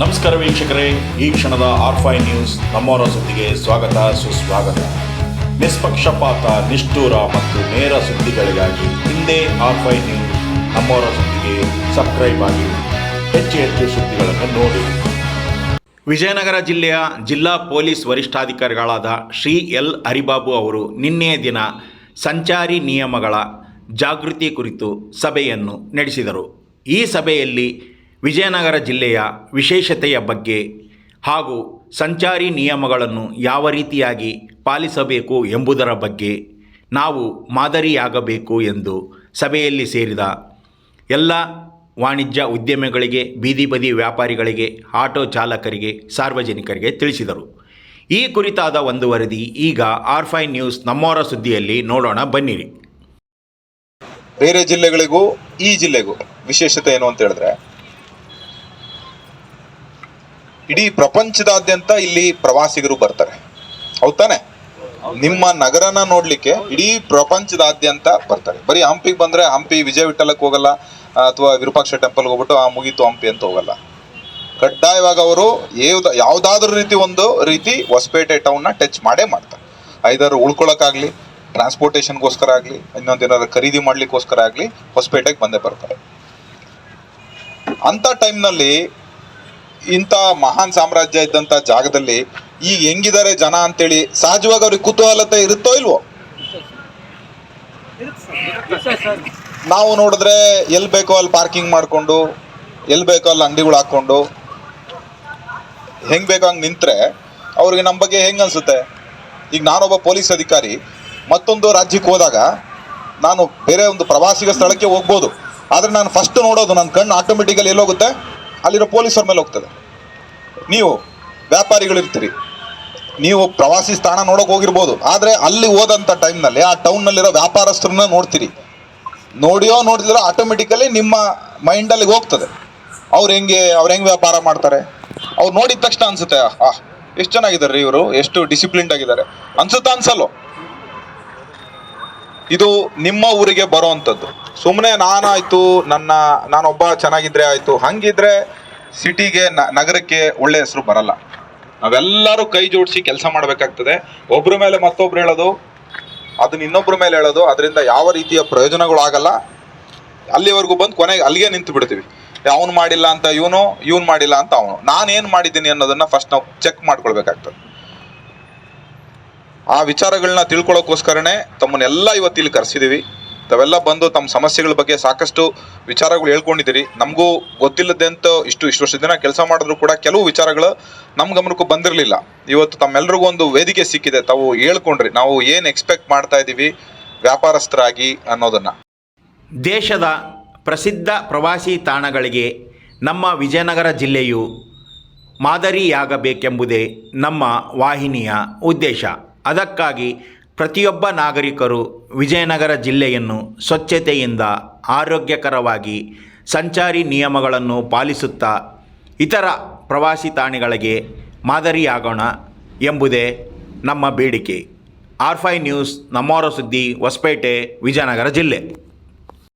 ನಮಸ್ಕಾರ ವೀಕ್ಷಕರೇ, ಈ ಕ್ಷಣದ ಆರ್ಫೈ ನ್ಯೂಸ್ ನಮ್ಮವರ ಸುದ್ದಿಗೆ ಸ್ವಾಗತ, ಸುಸ್ವಾಗತ. ನಿಷ್ಪಕ್ಷಪಾತ, ನಿಷ್ಠೂರ ಮತ್ತು ನೇರ ಸುದ್ದಿಗಳಿಗಾಗಿ ಹಿಂದೆ ಆರ್ಫೈ ನ್ಯೂಸ್ ನಮ್ಮವರ ಸುದ್ದಿಗೆ ಸಬ್ಸ್ಕ್ರೈಬ್ ಆಗಿ, ಹೆಚ್ಚು ಹೆಚ್ಚು ಸುದ್ದಿಗಳನ್ನು ನೋಡಿ. ವಿಜಯನಗರ ಜಿಲ್ಲೆಯ ಜಿಲ್ಲಾ ಪೊಲೀಸ್ ವರಿಷ್ಠಾಧಿಕಾರಿಗಳಾದ ಶ್ರೀ ಎಲ್ ಹರಿಬಾಬು ಅವರು ನಿನ್ನೆಯ ದಿನ ಸಂಚಾರಿ ನಿಯಮಗಳ ಜಾಗೃತಿ ಕುರಿತು ಸಭೆಯನ್ನು ನಡೆಸಿದರು. ಈ ಸಭೆಯಲ್ಲಿ ವಿಜಯನಗರ ಜಿಲ್ಲೆಯ ವಿಶೇಷತೆಯ ಬಗ್ಗೆ ಹಾಗೂ ಸಂಚಾರಿ ನಿಯಮಗಳನ್ನು ಯಾವ ರೀತಿಯಾಗಿ ಪಾಲಿಸಬೇಕು ಎಂಬುದರ ಬಗ್ಗೆ ನಾವು ಮಾದರಿಯಾಗಬೇಕು ಎಂದು ಸಭೆಯಲ್ಲಿ ಸೇರಿದ ಎಲ್ಲ ವಾಣಿಜ್ಯ ಉದ್ಯಮಿಗಳಿಗೆ, ಬೀದಿ ಬದಿ ವ್ಯಾಪಾರಿಗಳಿಗೆ, ಆಟೋ ಚಾಲಕರಿಗೆ, ಸಾರ್ವಜನಿಕರಿಗೆ ತಿಳಿಸಿದರು. ಈ ಕುರಿತಾದ ಒಂದು ವರದಿ ಈಗ ಆರ್ಫೈ ನ್ಯೂಸ್ ನಮ್ಮವರ ಸುದ್ದಿಯಲ್ಲಿ ನೋಡೋಣ ಬನ್ನಿರಿ. ಬೇರೆ ಜಿಲ್ಲೆಗಳಿಗೂ ಈ ಜಿಲ್ಲೆಗೂ ವಿಶೇಷತೆ ಏನು ಅಂತ ಹೇಳಿದ್ರೆ ಇಡೀ ಪ್ರಪಂಚದಾದ್ಯಂತ ಇಲ್ಲಿ ಪ್ರವಾಸಿಗರು ಬರ್ತಾರೆ. ಹೌದ್. ತಾನೆ ನಿಮ್ಮ ನಗರನ ನೋಡ್ಲಿಕ್ಕೆ ಇಡೀ ಪ್ರಪಂಚದಾದ್ಯಂತ ಬರ್ತಾರೆ. ಬರೀ ಹಂಪಿಗೆ ಬಂದ್ರೆ ಹಂಪಿ ವಿಜಯ ವಿಠಲಕ್ಕೆ ಹೋಗಲ್ಲ ಅಥವಾ ವಿರೂಪಾಕ್ಷ ಟೆಂಪಲ್ಗೆ ಹೋಗ್ಬಿಟ್ಟು ಆ ಮುಗೀತು ಹಂಪಿ ಅಂತ ಹೋಗಲ್ಲ. ಕಡ್ಡಾಯವಾಗಿ ಅವರು ಯಾವ್ದ ಯಾವ್ದಾದ್ರು ರೀತಿ ಒಂದು ರೀತಿ ಹೊಸಪೇಟೆ ನ ಟಚ್ ಮಾಡೇ ಮಾಡ್ತಾರೆ. ಐದಾರು ಉಳ್ಕೊಳಕ್ಕಾಗ್ಲಿ ಟ್ರಾನ್ಸ್ಪೋರ್ಟೇಷನ್ಗೋಸ್ಕರ ಆಗಲಿ ಇನ್ನೊಂದೇನಾದ್ರು ಖರೀದಿ ಮಾಡ್ಲಿಕ್ಕೋಸ್ಕರ ಆಗಲಿ ಹೊಸಪೇಟೆಗೆ ಬಂದೇ ಬರ್ತಾರೆ. ಅಂಥ ಟೈಮ್ನಲ್ಲಿ ಇಂಥ ಮಹಾನ್ ಸಾಮ್ರಾಜ್ಯ ಇದ್ದಂಥ ಜಾಗದಲ್ಲಿ ಈಗ ಹೆಂಗಿದ್ದಾರೆ ಜನ ಅಂತೇಳಿ ಸಹಜವಾಗಿ ಅವ್ರಿಗೆ ಕುತೂಹಲತೆ ಇರುತ್ತೋ ಇಲ್ವೋ? ನಾವು ನೋಡಿದ್ರೆ ಎಲ್ಲಿ ಬೇಕೋ ಅಲ್ಲಿ ಪಾರ್ಕಿಂಗ್ ಮಾಡಿಕೊಂಡು, ಎಲ್ಲಿ ಬೇಕೋ ಅಲ್ಲಿ ಅಂಗಡಿಗಳು ಹಾಕ್ಕೊಂಡು, ಹೆಂಗ್ ಬೇಕೋ ಹಂಗೆ ನಿಂತರೆ ಅವ್ರಿಗೆ ನಮ್ಮ ಬಗ್ಗೆ ಹೆಂಗೆ ಅನ್ಸುತ್ತೆ? ಈಗ ನಾನೊಬ್ಬ ಪೊಲೀಸ್ ಅಧಿಕಾರಿ, ಮತ್ತೊಂದು ರಾಜ್ಯಕ್ಕೆ ಹೋದಾಗ ನಾನು ಬೇರೆ ಒಂದು ಪ್ರವಾಸಿಗ ಸ್ಥಳಕ್ಕೆ ಹೋಗ್ಬೋದು. ಆದರೆ ನಾನು ಫಸ್ಟ್ ನೋಡೋದು, ನನ್ನ ಕಣ್ಣು ಆಟೋಮೆಟಿಕಲಿ ಎಲ್ಲೋಗುತ್ತೆ ಅಲ್ಲಿರೋ ಪೊಲೀಸರ ಮೇಲೆ ಹೋಗ್ತದೆ. ನೀವು ವ್ಯಾಪಾರಿಗಳಿರ್ತೀರಿ ನೀವು ಪ್ರವಾಸಿ ಸ್ಥಾನ ನೋಡೋಕೆ ಹೋಗಿರ್ಬೋದು. ಆದರೆ ಅಲ್ಲಿ ಹೋದಂಥ ಟೈಮ್ನಲ್ಲಿ ಆ ಟೌನ್ನಲ್ಲಿರೋ ವ್ಯಾಪಾರಸ್ಥರನ್ನ ನೋಡ್ತೀರಿ. ನೋಡಿಯೋ ನೋಡಿದಿರೋ ಆಟೋಮೆಟಿಕಲಿ ನಿಮ್ಮ ಮೈಂಡಲ್ಲಿಗೆ ಹೋಗ್ತದೆ. ಅವ್ರು ಹೆಂಗೆ ಅವ್ರು ಹೆಂಗೆ ವ್ಯಾಪಾರ ಮಾಡ್ತಾರೆ? ಅವ್ರು ನೋಡಿದ ತಕ್ಷಣ ಅನ್ಸುತ್ತೆ, ಆಹ್, ಎಷ್ಟು ಚೆನ್ನಾಗಿದ್ದಾರೆ ಇವರು, ಎಷ್ಟು ಡಿಸಿಪ್ಲಿನ್ಡ್ ಆಗಿದ್ದಾರೆ. ಅನ್ಸುತ್ತಾ ಅನ್ಸಲ್ಲೋ ಇದು ನಿಮ್ಮ ಊರಿಗೆ ಬರೋವಂಥದ್ದು ಸುಮ್ಮನೆ ನಾನಾಯ್ತು, ನನ್ನ, ನಾನೊಬ್ಬ ಚೆನ್ನಾಗಿದ್ರೆ ಆಯ್ತು. ಹಂಗಿದ್ರೆ ಸಿಟಿಗೆ ನಗರಕ್ಕೆ ಒಳ್ಳೆ ಹೆಸರು ಬರಲ್ಲ. ನಾವೆಲ್ಲರೂ ಕೈ ಜೋಡಿಸಿ ಕೆಲಸ ಮಾಡಬೇಕಾಗ್ತದೆ. ಒಬ್ರ ಮೇಲೆ ಮತ್ತೊಬ್ರು ಹೇಳೋದು, ಅದನ್ನ ಇನ್ನೊಬ್ರ ಮೇಲೆ ಹೇಳೋದು, ಅದರಿಂದ ಯಾವ ರೀತಿಯ ಪ್ರಯೋಜನಗಳು ಆಗಲ್ಲ. ಅಲ್ಲಿವರೆಗೂ ಬಂದು ಕೊನೆಗೆ ಅಲ್ಲಿಗೆ ನಿಂತು ಬಿಡ್ತೀವಿ. ಅವನು ಮಾಡಿಲ್ಲ ಅಂತ ಇವನು ಇವನು ಮಾಡಿಲ್ಲ ಅಂತ ಅವನು. ನಾನೇನು ಮಾಡಿದ್ದೀನಿ ಅನ್ನೋದನ್ನ ಫಸ್ಟ್ ನಾವು ಚೆಕ್ ಮಾಡ್ಕೊಳ್ಬೇಕಾಗ್ತದೆ. ಆ ವಿಚಾರಗಳನ್ನ ತಿಳ್ಕೊಳ್ಳೋಕ್ಕೋಸ್ಕರನೇ ತಮ್ಮನ್ನೆಲ್ಲ ಇವತ್ತು ಇಲ್ಲಿ ಕರೆಸಿದ್ದೀವಿ ತಾವೆಲ್ಲ ಬಂದು ತಮ್ಮ ಸಮಸ್ಯೆಗಳ ಬಗ್ಗೆ ಸಾಕಷ್ಟು ವಿಚಾರಗಳು ಹೇಳ್ಕೊಂಡಿದ್ದೀರಿ. ನಮಗೂ ಗೊತ್ತಿಲ್ಲದಂತ ಇಷ್ಟು ಇಷ್ಟು ವರ್ಷ ದಿನ ಕೆಲಸ ಮಾಡಿದ್ರು ಕೂಡ ಕೆಲವು ವಿಚಾರಗಳು ನಮ್ಮ ಗಮನಕ್ಕೂ ಬಂದಿರಲಿಲ್ಲ. ಇವತ್ತು ತಮ್ಮೆಲ್ಲರಿಗೂ ಒಂದು ವೇದಿಕೆ ಸಿಕ್ಕಿದೆ. ತಾವು ಹೇಳ್ಕೊಂಡ್ರಿ, ನಾವು ಏನು ಎಕ್ಸ್ಪೆಕ್ಟ್ ಮಾಡ್ತಾ ಇದ್ದೀವಿ ವ್ಯಾಪಾರಸ್ಥರಾಗಿ ಅನ್ನೋದನ್ನು. ದೇಶದ ಪ್ರಸಿದ್ಧ ಪ್ರವಾಸಿ ತಾಣಗಳಿಗೆ ನಮ್ಮ ವಿಜಯನಗರ ಜಿಲ್ಲೆಯು ಮಾದರಿಯಾಗಬೇಕೆಂಬುದೇ ನಮ್ಮ ವಾಹಿನಿಯ ಉದ್ದೇಶ. ಅದಕ್ಕಾಗಿ ಪ್ರತಿಯೊಬ್ಬ ನಾಗರಿಕರು ವಿಜಯನಗರ ಜಿಲ್ಲೆಯನ್ನು ಸ್ವಚ್ಛತೆಯಿಂದ ಆರೋಗ್ಯಕರವಾಗಿ ಸಂಚಾರಿ ನಿಯಮಗಳನ್ನು ಪಾಲಿಸುತ್ತಾ ಇತರ ಪ್ರವಾಸಿ ತಾಣಗಳಿಗೆ ಮಾದರಿಯಾಗೋಣ ಎಂಬುದೇ ನಮ್ಮ ಬೇಡಿಕೆ. ಆರ್ಫೈ ನ್ಯೂಸ್ ನಮ್ಮವರ ಸುದ್ದಿ ಹೊಸಪೇಟೆ, ವಿಜಯನಗರ ಜಿಲ್ಲೆ.